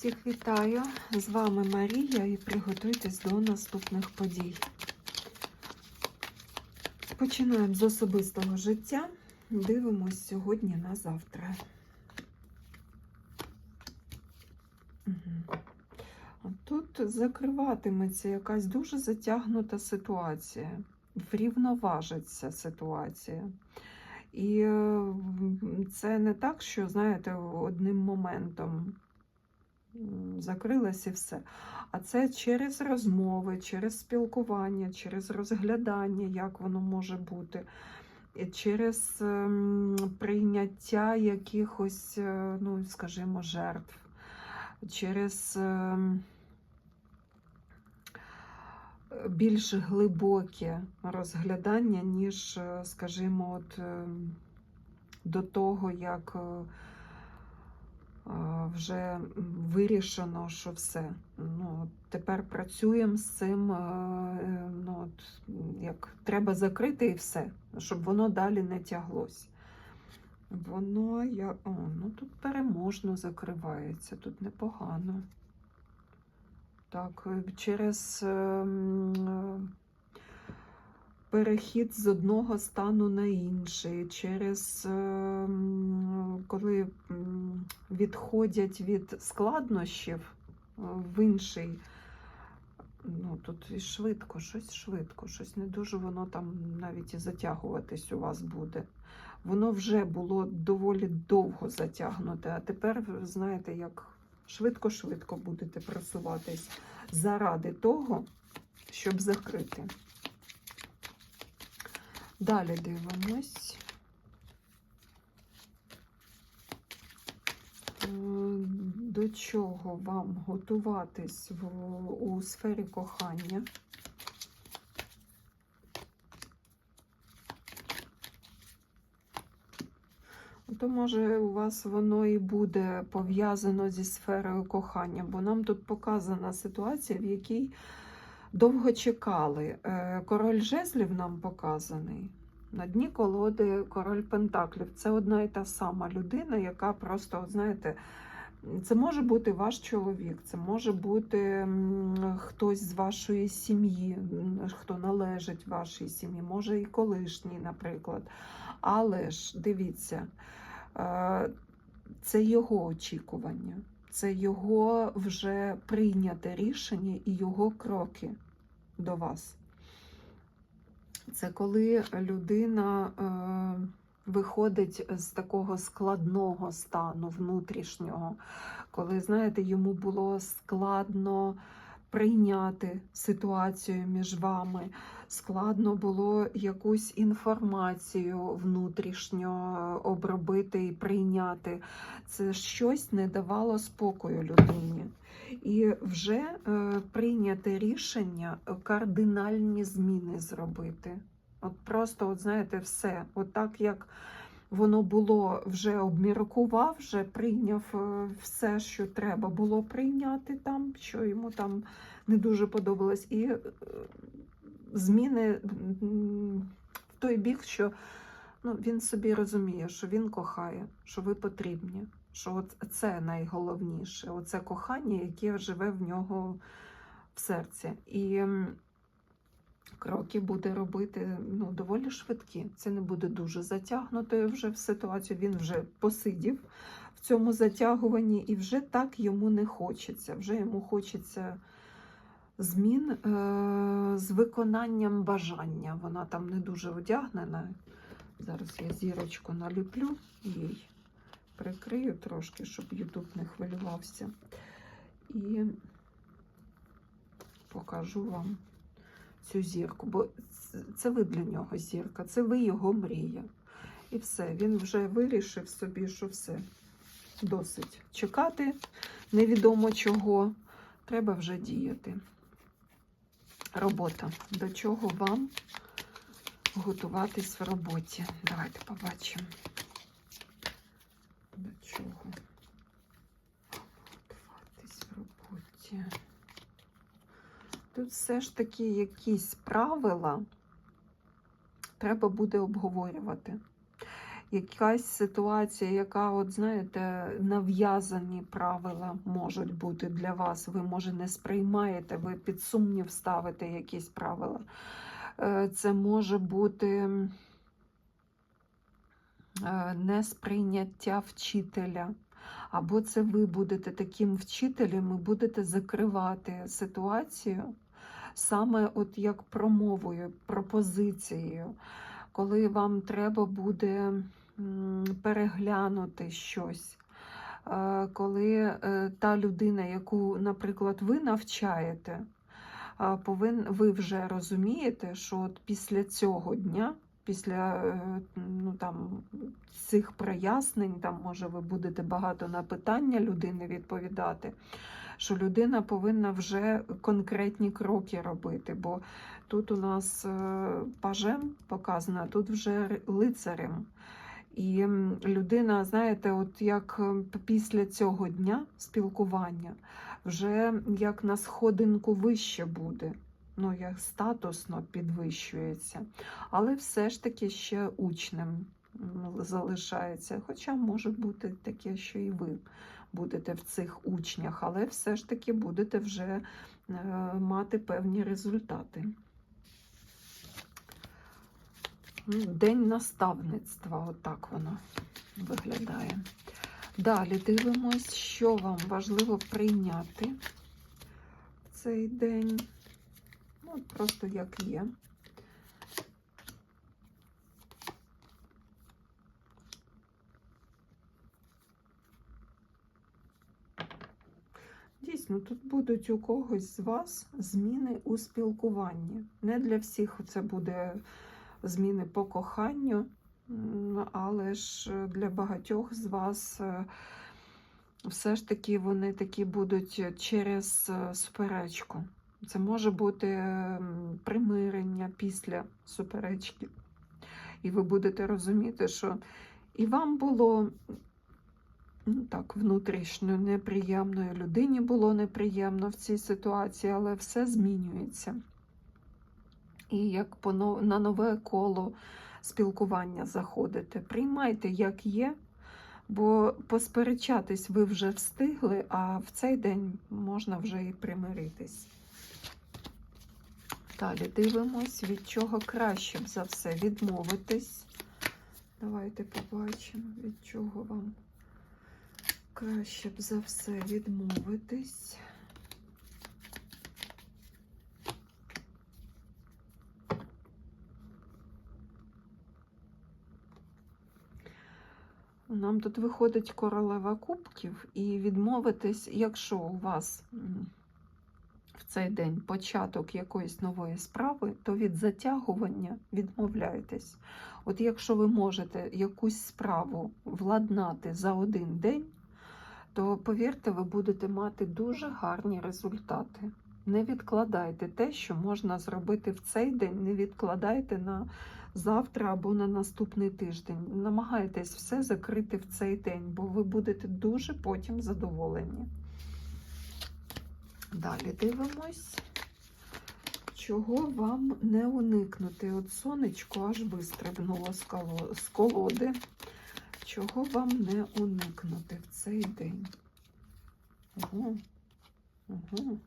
Всіх вітаю! З вами Марія і приготуйтесь до наступних подій. Починаємо з особистого життя. Дивимось сьогодні на завтра. Тут закриватиметься якась дуже затягнута ситуація, врівноважиться ситуація. І це не так, що, знаєте, одним моментом м, закрилось і все. А це через розмови, через спілкування, через розглядання, як воно може бути, через ем, прийняття якихось, е, ну, скажімо, жертв, через. ем, більш глибоке розглядання, ніж, е, скажімо, от е, до того, як е, вже вирішено, що все. Ну, тепер працюємо з цим, е, е, ну, от, як треба закрити і все, щоб воно далі не тяглось. Воно я. О, ну тут переможно закривається, тут непогано. Так, е, через ем, перехід з одного стану на інший, через ем, коли відходять від складнощів е, в інший. Ну, тут і швидко, щось швидко, щось не дуже воно там навіть і затягуватись у вас буде. Воно вже було доволі довго затягнуте, а тепер, знаєте, як швидко-швидко будете просуватись заради того, щоб закрити. Далі дивимось. Е, До чого вам готуватись в, у сфері кохання? То може у вас воно і буде пов'язано зі сферою кохання, бо нам тут показана ситуація, в якій довго чекали. Е, Король жезлів нам показаний. На дні колоди король Пентаклів. Це одна і та сама людина, яка просто, знаєте, це може бути ваш чоловік, це може бути хтось з вашої сім'ї, хто належить вашій сім'ї, може і колишній, наприклад. Але ж дивіться, е, це його очікування, це його вже прийняте рішення і його кроки до вас. Це коли людина е, виходить з такого складного стану внутрішнього, коли, знаєте, йому було складно прийняти ситуацію між вами, складно було якусь інформацію внутрішньо обробити і прийняти. Це щось не давало спокою людині. І вже е, прийняте рішення кардинальні зміни зробити. От просто, от знаєте, все. От так як воно було, вже обміркував, вже прийняв е, все, що треба було прийняти там, що йому там не дуже подобалось. І е, зміни в той бік, що ну, він собі розуміє, що він кохає, що ви потрібні. Що от це найголовніше, оце кохання, яке живе в нього в серці. І кроки буде робити ну, доволі швидкі. Це не буде дуже затягнутою вже в ситуацію. Він вже посидів в цьому затягуванні, і вже так йому не хочеться. Вже йому хочеться змін е- з виконанням бажання. Вона там не дуже одягнена. Зараз я зірочку наліплю їй прикрию трошки, щоб Ютуб не хвилювався. І покажу вам цю зірку. Бо це ви для нього зірка, це ви його мрія. І все, він вже вирішив собі, що все досить чекати, невідомо чого. Треба вже діяти. Робота. До чого вам готуватись в роботі? Давайте побачимо. До чого готуватись в роботі? Тут все ж таки якісь правила треба буде обговорювати. якась ситуація, яка, от знаєте, нав'язані правила можуть бути для вас. Ви, може, не сприймаєте, ви під сумнів ставите якісь правила. Е, Це може бути е, несприйняття вчителя. Або це ви будете таким вчителем і будете закривати ситуацію саме от як промовою, пропозицією, коли вам треба буде переглянути щось. Е, Коли е, та людина, яку, наприклад, ви навчаєте, повин, ви вже розумієте, що от після цього дня, після е, ну, там, цих прояснень, там, може, ви будете багато на питання людини відповідати, що людина повинна вже конкретні кроки робити. Бо тут у нас е, пажем показано, а тут вже лицарем. І людина, знаєте, от як е, після цього дня спілкування, вже як на сходинку вище буде, ну як статусно підвищується, але все ж таки ще учнем залишається. Хоча може бути таке, що і ви будете в цих учнях, але все ж таки будете вже е, мати певні результати. Ну, День наставництва, отак воно виглядає. Далі дивимось, що вам важливо прийняти в цей день. Ну, просто як є. Дійсно, тут будуть у когось з вас зміни у спілкуванні. Не для всіх це буде зміни по коханню, але ж для багатьох з вас е, все ж таки вони такі будуть через е, суперечку. Це може бути примирення після суперечки. І ви будете розуміти, що і вам було ну, так, внутрішньо неприємно, і людині було неприємно в цій ситуації, але все змінюється. І як на нове коло спілкування заходите. Приймайте, як є, бо посперечатись ви вже встигли, а в цей день можна вже і примиритись. Далі дивимось, від чого краще б за все відмовитись. Давайте побачимо, від чого вам краще б за все відмовитись. Нам тут виходить королева кубків, і відмовитись, якщо у вас цей день початок якоїсь нової справи, то від затягування відмовляйтесь. От якщо ви можете якусь справу владнати за один день, то повірте, ви будете мати дуже гарні результати. Не відкладайте те, що можна зробити в цей день, не відкладайте на завтра або на наступний тиждень. Намагайтесь все закрити в цей день, бо ви будете дуже потім задоволені. Далі дивимось, чого вам не уникнути. От сонечко аж вистрибнуло з колоди. Чого вам не уникнути в цей день? Ого. Ого.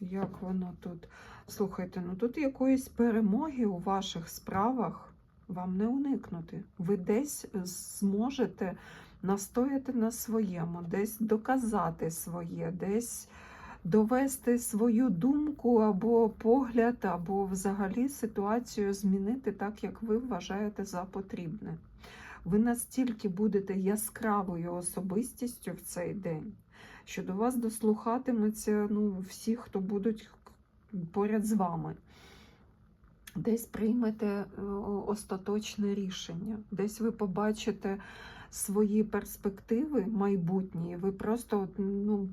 Як воно тут? Слухайте, ну тут якоїсь перемоги у ваших справах вам не уникнути. Ви десь зможете настояти на своєму, десь доказати своє, десь довести свою думку або погляд, або взагалі ситуацію змінити так, як ви вважаєте за потрібне. Ви настільки будете яскравою особистістю в цей день, що до вас дослухатимуться ну, всі, хто будуть поряд з вами. Десь приймете е, остаточне рішення, десь ви побачите свої перспективи майбутні, ви просто ну,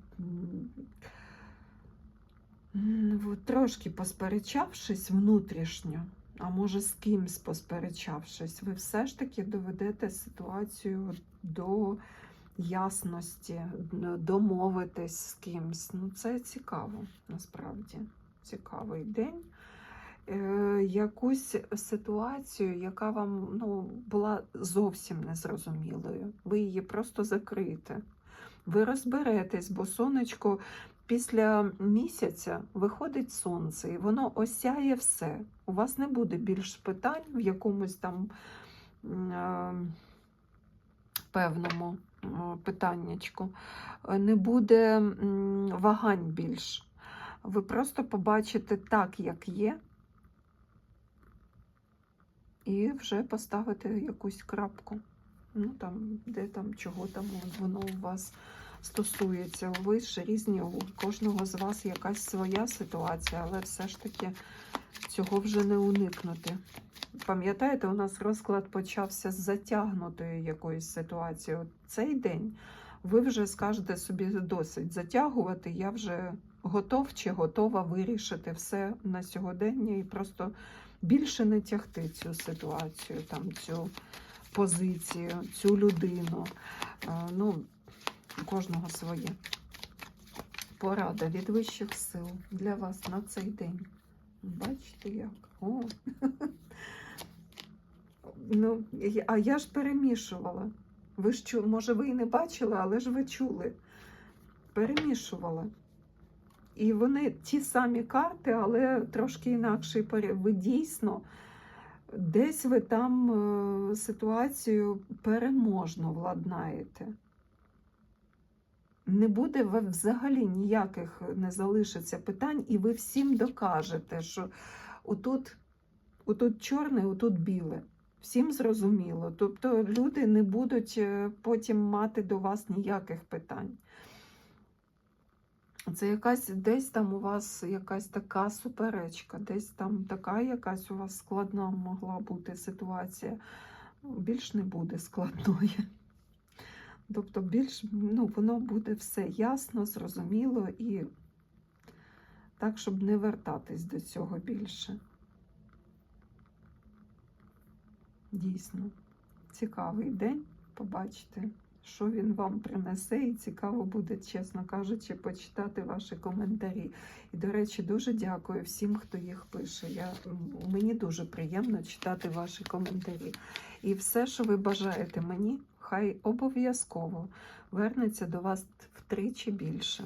трошки посперечавшись внутрішньо, а може з кимсь посперечавшись, ви все ж таки доведете ситуацію до ясності, домовитись з кимсь. Ну, це цікаво, насправді. Цікавий день. Е, якусь ситуацію, яка вам ну, була зовсім незрозумілою. Ви її просто закриєте. Ви розберетесь, бо сонечко після місяця виходить сонце, і воно осяє все. У вас не буде більш питань в якомусь там е, певному питаннячку. Не буде вагань більш. Ви просто побачите так, як є, і вже поставите якусь крапку. Ну там, де там, чого там воно у вас стосується. Ви ж різні, у кожного з вас якась своя ситуація, але все ж таки цього вже не уникнути. Пам'ятаєте, у нас розклад почався з затягнутої якоїсь ситуації. От цей день ви вже скажете собі досить затягувати. Я вже готов чи готова вирішити все на сьогодення і просто більше не тягти цю ситуацію, там цю позицію, цю людину. Е, Ну, у кожного своє. Порада від вищих сил для вас на цей день. Бачите як? О. Ну, а я ж перемішувала. Ви ж може, ви і не бачили, але ж ви чули. Перемішувала. І вони ті самі карти, але трошки інакший поряд. Ви дійсно десь ви там е, ситуацію переможно владнаєте. Не буде взагалі ніяких не залишиться питань, і ви всім докажете, що отут, отут чорне, отут біле. Всім зрозуміло. Тобто люди не будуть е, потім мати до вас ніяких питань. Це якась десь там у вас якась така суперечка, десь там така якась у вас складна могла бути ситуація. Більш не буде складної. Тобто, більш ну, воно буде все ясно, зрозуміло і так, щоб не вертатись до цього більше. Дійсно, цікавий день. Побачите, що він вам принесе, і цікаво буде, чесно кажучи, почитати ваші коментарі. І, до речі, дуже дякую всім, хто їх пише. Я, мені дуже приємно читати ваші коментарі. І все, що ви бажаєте мені, хай обов'язково вернеться до вас втричі більше.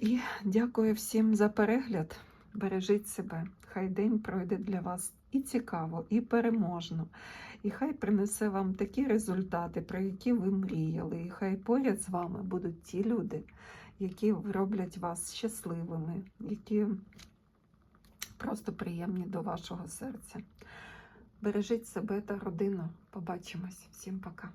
І дякую всім за перегляд. Бережіть себе. Хай день пройде для вас і цікаво, і переможно. І хай принесе вам такі результати, про які ви мріяли. І хай поряд з вами будуть ті люди, які роблять вас щасливими, які просто приємні до вашого серця. Бережіть себе та родину. Побачимось. Всім пока.